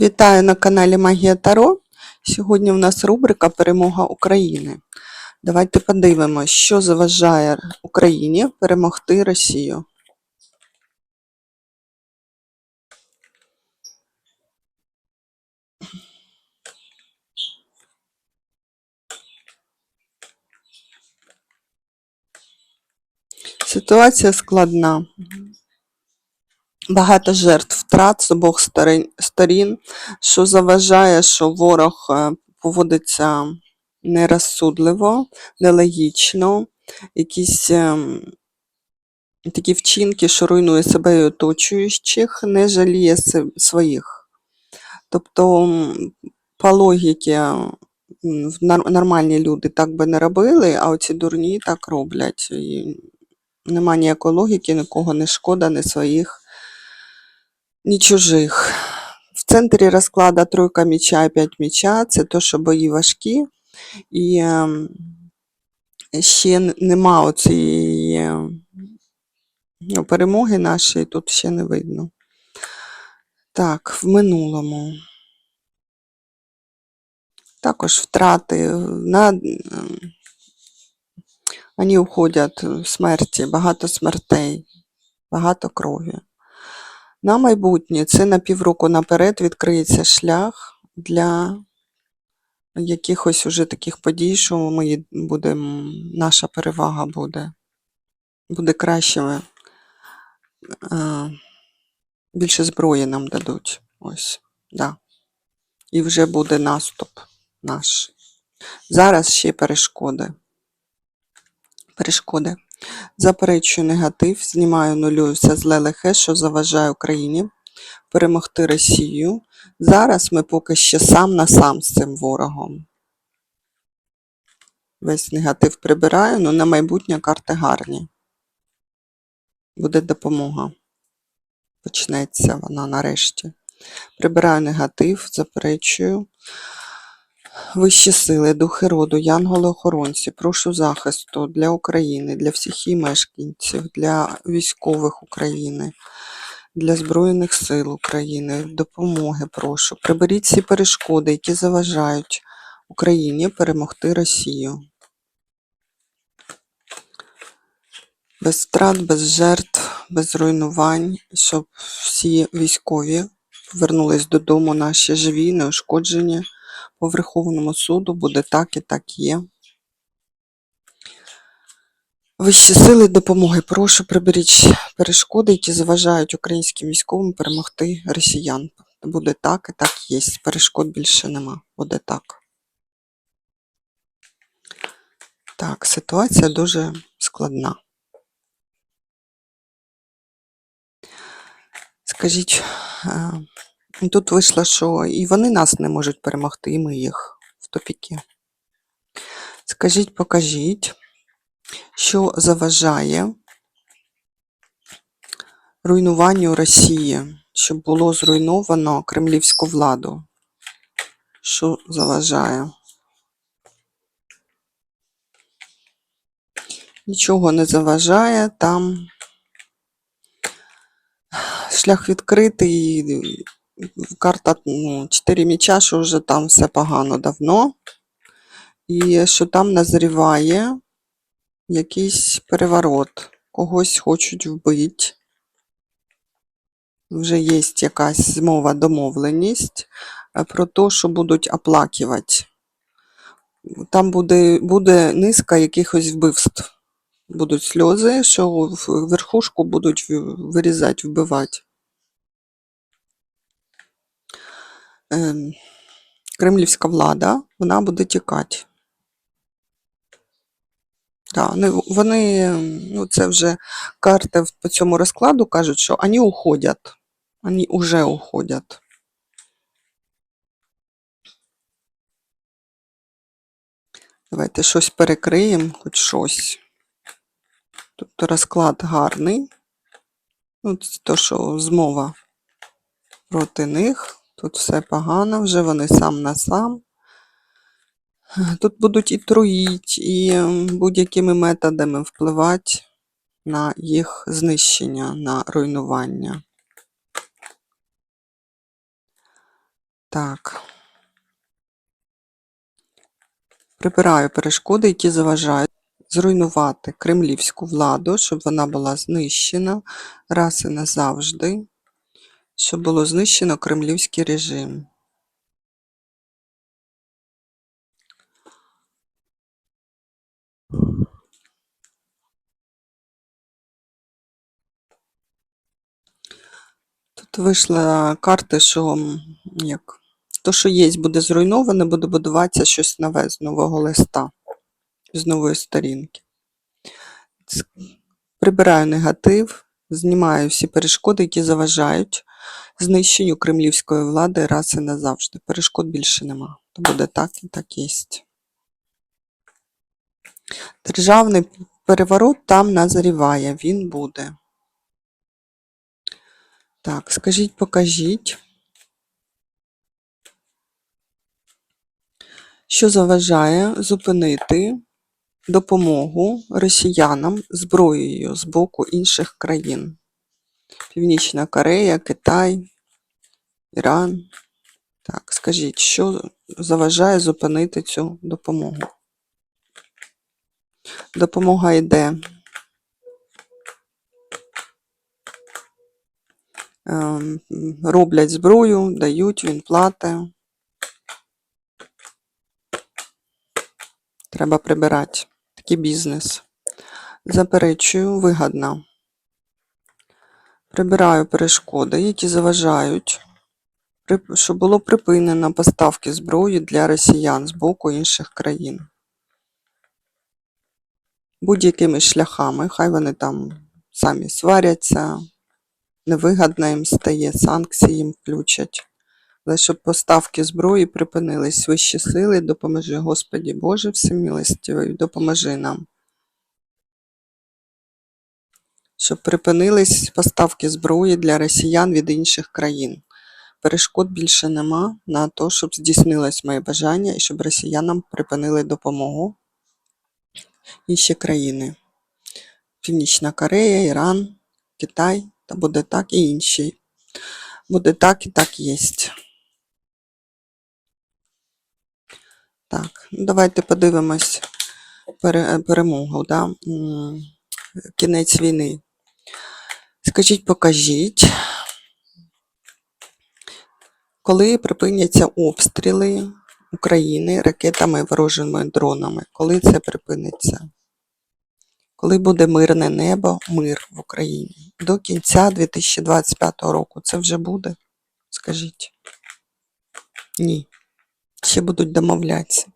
Вітаю на каналі Магія Таро. Сьогодні в нас рубрика Перемога України. Давайте подивимося, що заважає Україні перемогти Росію. Ситуація складна. Багато жертв втрат з обох сторін- що заважає, що ворог е, поводиться нерозсудливо, нелогічно, якісь ем, такі вчинки, що руйнує себе і оточуючих, не жаліє своїх. Тобто, по логіці, в нормальні люди так би не робили, а оці дурні так роблять. І нема ніякої логіки, нікого не шкода, ні своїх, ні чужих. В центрі розкладу тройка міча і п'ять міча це то, що бої важкі, і ще нема оцієї ну, перемоги нашої тут ще не видно. Так, в минулому. Також втрати на вони уходять в смерті, багато смертей, багато крові. На майбутнє це на півроку наперед відкриється шлях для якихось уже таких подій, що ми будемо, наша перевага буде, буде кращими. Е, Більше зброї нам дадуть. Ось, да. І вже буде наступ наш. Зараз ще перешкоди. Перешкоди. Заперечую негатив, знімаю нулюю все зле лихе, що заважає Україні перемогти Росію. Зараз ми поки ще сам на сам з цим ворогом. Весь негатив прибираю, але на майбутнє карти гарні. Буде допомога. Почнеться вона нарешті. Прибираю негатив, заперечую. Вищі сили, духи роду, янголи-охоронці, прошу захисту для України, для всіх її мешканців, для військових України, для Збройних сил України, допомоги прошу. Приберіть всі перешкоди, які заважають Україні перемогти Росію. Без втрат, без жертв, без руйнувань, щоб всі військові повернулись додому, наші живі, неушкоджені. По Верховному суду буде так і так є. Вищі сили допомоги. Прошу приберіть перешкоди, які заважають українським військовим перемогти росіян. Буде так і так є. Перешкод більше нема. Буде так. Так, ситуація дуже складна. Скажіть, е, тут вийшло, що і вони нас не можуть перемогти, і ми їх в топіки. Скажіть, покажіть, що заважає руйнуванню Росії, щоб було зруйновано кремлівську владу. Що заважає? Нічого не заважає, там шлях відкритий, і карта ну, 4 міча, що вже там все погано давно. І що там назріває якийсь переворот, когось хочуть вбити. Вже є якась змова, домовленість е, про те, що будуть оплакувати. Там буде, буде низка якихось вбивств. Будуть сльози, що в верхушку будуть вирізати, вбивати. Кремлівська влада, вона буде тікати. Да, вони, вони, ем, ну це вже карти по цьому розкладу кажуть, що вони уходять. Вони вже уходять. Давайте щось перекриємо, хоч щось. Тобто розклад гарний. Ну, це то, що змова проти них. Тут все погано, вже вони сам на сам. Тут будуть і труїть, і будь-якими методами впливати на їх знищення, на руйнування. Так. Прибираю перешкоди, які заважають зруйнувати кремлівську владу, щоб вона була знищена раз і назавжди, щоб було знищено кремлівський режим. Тут вийшла карта, що як, то, що є, буде зруйноване, буде будуватися щось нове з нового листа, з нової сторінки. Прибираю негатив, знімаю всі перешкоди, які заважають знищенню кремлівської влади раз і назавжди. Перешкод більше нема. То буде так і так єсть. Державний переворот там назріває, він буде. Так, скажіть, покажіть. Що заважає зупинити допомогу росіянам зброєю з боку інших країн? Північна Корея, Китай, Іран. Так, скажіть, що заважає зупинити цю допомогу? Допомога йде. Ем, Роблять зброю, дають, він платить. Треба прибирати. Такий бізнес. Заперечую, вигадно. Прибираю перешкоди, які заважають, щоб було припинено поставки зброї для росіян з боку інших країн. Будь-якими шляхами, хай вони там самі сваряться, невигадно їм стає, санкції їм включать. Але щоб поставки зброї припинились, вищі сили, допоможи, Господі Боже, всемилостивий, допоможи нам. Щоб припинились поставки зброї для росіян від інших країн. Перешкод більше нема на те, щоб здійснилось моє бажання і щоб росіянам припинили допомогу інші країни. Північна Корея, Іран, Китай, та буде так і інші. Буде так і так єсть. Так, ну давайте подивимось перемогу, да? кінець війни. Скажіть, покажіть, коли припиняться обстріли України ракетами ворожими дронами? Коли це припиниться? Коли буде мирне небо, мир в Україні? До кінця 2025 року це вже буде? Скажіть. Ні. Ще будуть домовлятися.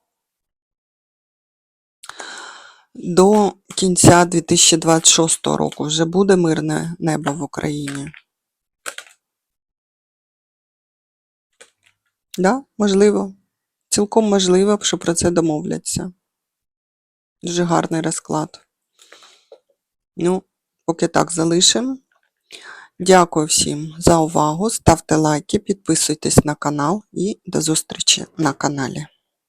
До кінця 2026 року вже буде мирне небо в Україні. Да, можливо. Цілком можливо, що про це домовляться. Дуже гарний розклад. Ну, поки так залишимо. Дякую всім за увагу. Ставте лайки, підписуйтесь на канал і до зустрічі на каналі.